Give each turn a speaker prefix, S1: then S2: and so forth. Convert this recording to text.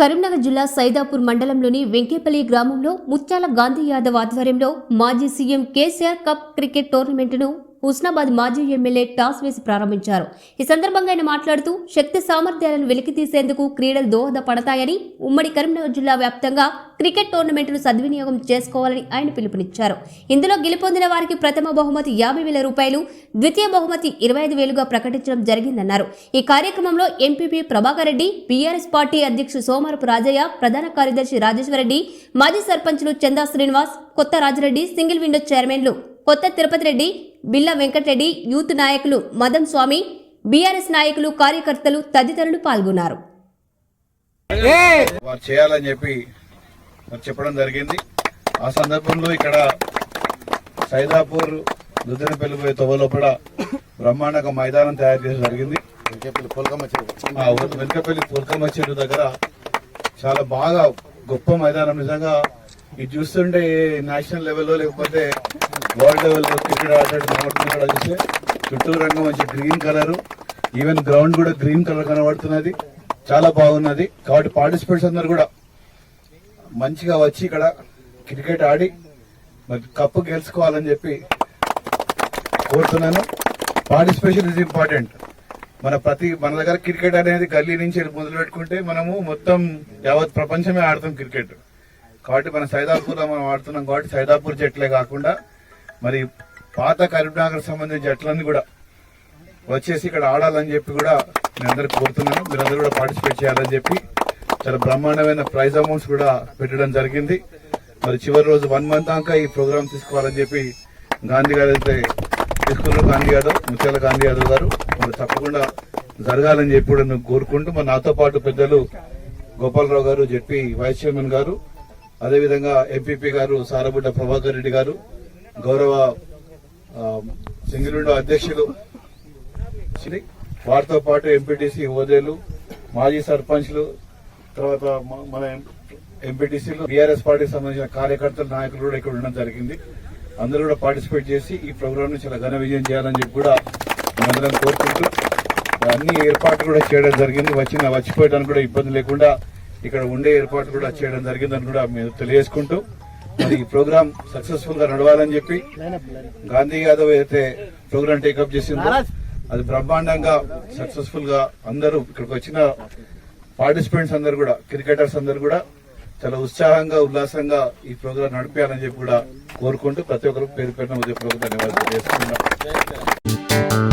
S1: కరీంనగర్ జిల్లా సైదాపూర్ మండలంలోని వెంకేపల్లి గ్రామంలో ముత్యాల గాంధీ యాదవ్ ఆధ్వర్యంలో మాజీ సీఎం కేసీఆర్ కప్ క్రికెట్ టోర్నమెంటును హుస్నాబాద్ మాజీ ఎమ్మెల్యే టాస్ వేసి ప్రారంభించారు. ఈ సందర్భంగా ఆయన మాట్లాడుతూ శక్తి సామర్థ్యాలను వెలికి తీసేందుకు క్రీడలు దోహదపడతాయని ఉమ్మడి కరీంనగర్ జిల్లా వ్యాప్తంగా క్రికెట్ టోర్నమెంట్ను సద్వినియోగం చేసుకోవాలని ఆయన పిలుపునిచ్చారు. ఇందులో గెలుపొందిన వారికి ప్రథమ బహుమతి యాభై వేల రూపాయలు ద్వితీయ బహుమతి ఇరవై ఐదు వేలుగా ప్రకటించడం జరిగిందన్నారు. ఈ కార్యక్రమంలో ఎంపీపీ ప్రభాకర్ రెడ్డి బీఆర్ఎస్ పార్టీ అధ్యక్షుడు సోమరపు రాజయ్య ప్రధాన కార్యదర్శి రాజేశ్వరరెడ్డి మాజీ సర్పంచులు చందా శ్రీనివాస్ కొత్త రాజరెడ్డి సింగిల్ విండో చైర్మన్లు కొత్త తిరుపతి రెడ్డి బిల్లా వెంకటరెడ్డి యూత్ నాయకులు మదన్ స్వామి బీఆర్ఎస్ నాయకులు కార్యకర్తలు తదితరులు పాల్గొన్నారు.
S2: వారు చేయాలని చెప్పి చెప్పడం జరిగింది. ఆ సందర్భంలో ఇక్కడ సైదాపూర్ దుద్దనపల్లి పోయే తొవ్వలోపల బ్రహ్మాండక మైదానం తయారు చేయడం జరిగింది.
S3: వెంకపల్లి
S2: వెనుకపల్లి పుల్కమ్మ చెరువు దగ్గర చాలా బాగా గొప్ప మైదానం. నిజంగా ఇది చూస్తుంటే నేషనల్ లెవెల్లో లేకపోతే వరల్డ్ లెవెల్లో క్రికెట్ ఆడేటట్టు కనబడుతుంది ఇక్కడ చూస్తే చుట్టూ రంగం మంచి గ్రీన్ కలర్. ఈవెన్ గ్రౌండ్ కూడా గ్రీన్ కలర్ కనబడుతున్నది. చాలా బాగున్నది. కాబట్టి పార్టిసిపేట్స్ అందరు కూడా మంచిగా వచ్చి ఇక్కడ క్రికెట్ ఆడి మరి కప్పు గెలుచుకోవాలని చెప్పి కోరుతున్నాను. పార్టిసిపేషన్ ఇస్ ఇంపార్టెంట్ మన ప్రతి మన దగ్గర క్రికెట్ అనేది గల్లీ నుంచి మొదలు పెట్టుకుంటే మనము మొత్తం యావత్ ప్రపంచమే ఆడతాం క్రికెట్. కాబట్టి మన సైదాపూర్ మనం ఆడుతున్నాం కాబట్టి సైదాపూర్ జట్లే కాకుండా మరి పాత కరీంనగర్ సంబంధించిన జట్లన్నీ కూడా వచ్చేసి ఇక్కడ ఆడాలని చెప్పి కూడా నేను అందరికి కోరుతున్నాను. మీరందరూ కూడా పార్టిసిపేట్ చేయాలని చెప్పి చాలా బ్రహ్మాండమైన ప్రైజ్ అమౌంట్స్ కూడా పెట్టడం జరిగింది. మరి చివరి రోజు వన్ మంత్ దాకా ఈ ప్రోగ్రామ్ తీసుకోవాలని చెప్పి గాంధీ గారు అయితే తీసుకున్నారు గాంధీ యాదవ్ ముత్యాల గాంధీ యాదవ్ గారు. మరి తప్పకుండా జరగాలని చెప్పి కూడా నేను కోరుకుంటూ మరి నాతో పాటు పెద్దలు గోపాలరావు గారు జెడ్పీ వైస్ చైర్మన్ గారు అదేవిధంగా ఎంపీపీ గారు సారబుడ్డ ప్రభాకర్ రెడ్డి గారు గౌరవ సింగిల్ విండో అధ్యక్షులు వారితో పాటు ఎంపీటీసీ హోదేలు మాజీ సర్పంచ్లు తర్వాత మన ఎంపీటీసీలు బీఆర్ఎస్ పార్టీకి సంబంధించిన కార్యకర్తలు నాయకులు కూడా ఇక్కడ ఉండడం జరిగింది. అందరూ కూడా పార్టిసిపేట్ చేసి ఈ ప్రోగ్రామ్ని చాలా ఘన విజయం చేయాలని చెప్పి కూడా మనందరం కోరుకుంటూ అన్ని ఏర్పాట్లు కూడా చేయడం జరిగింది. వచ్చిన వచ్చిపోయడానికి కూడా ఇబ్బంది లేకుండా ఇక్కడ ఉండే ఏర్పాట్లు కూడా చేయడం జరిగిందని కూడా మేము తెలియజేసుకుంటూ మరి ఈ ప్రోగ్రామ్ సక్సెస్ఫుల్గా నడవాలని చెప్పి గాంధీ యాదవ్ అయితే ప్రోగ్రామ్ టేకప్ చేసిందో అది బ్రహ్మాండంగా సక్సెస్ఫుల్గా అందరూ ఇక్కడికి వచ్చిన పార్టిసిపెంట్స్ అందరు కూడా క్రికెటర్స్ అందరు కూడా చాలా ఉత్సాహంగా ఉల్లాసంగా ఈ ప్రోగ్రాం నడిపేయాలని చెప్పి కూడా కోరుకుంటూ ప్రతి ఒక్కరు పేరు పేరున ఉదయపూర్వక ధన్యవాదాలు. చేసుకున్నాం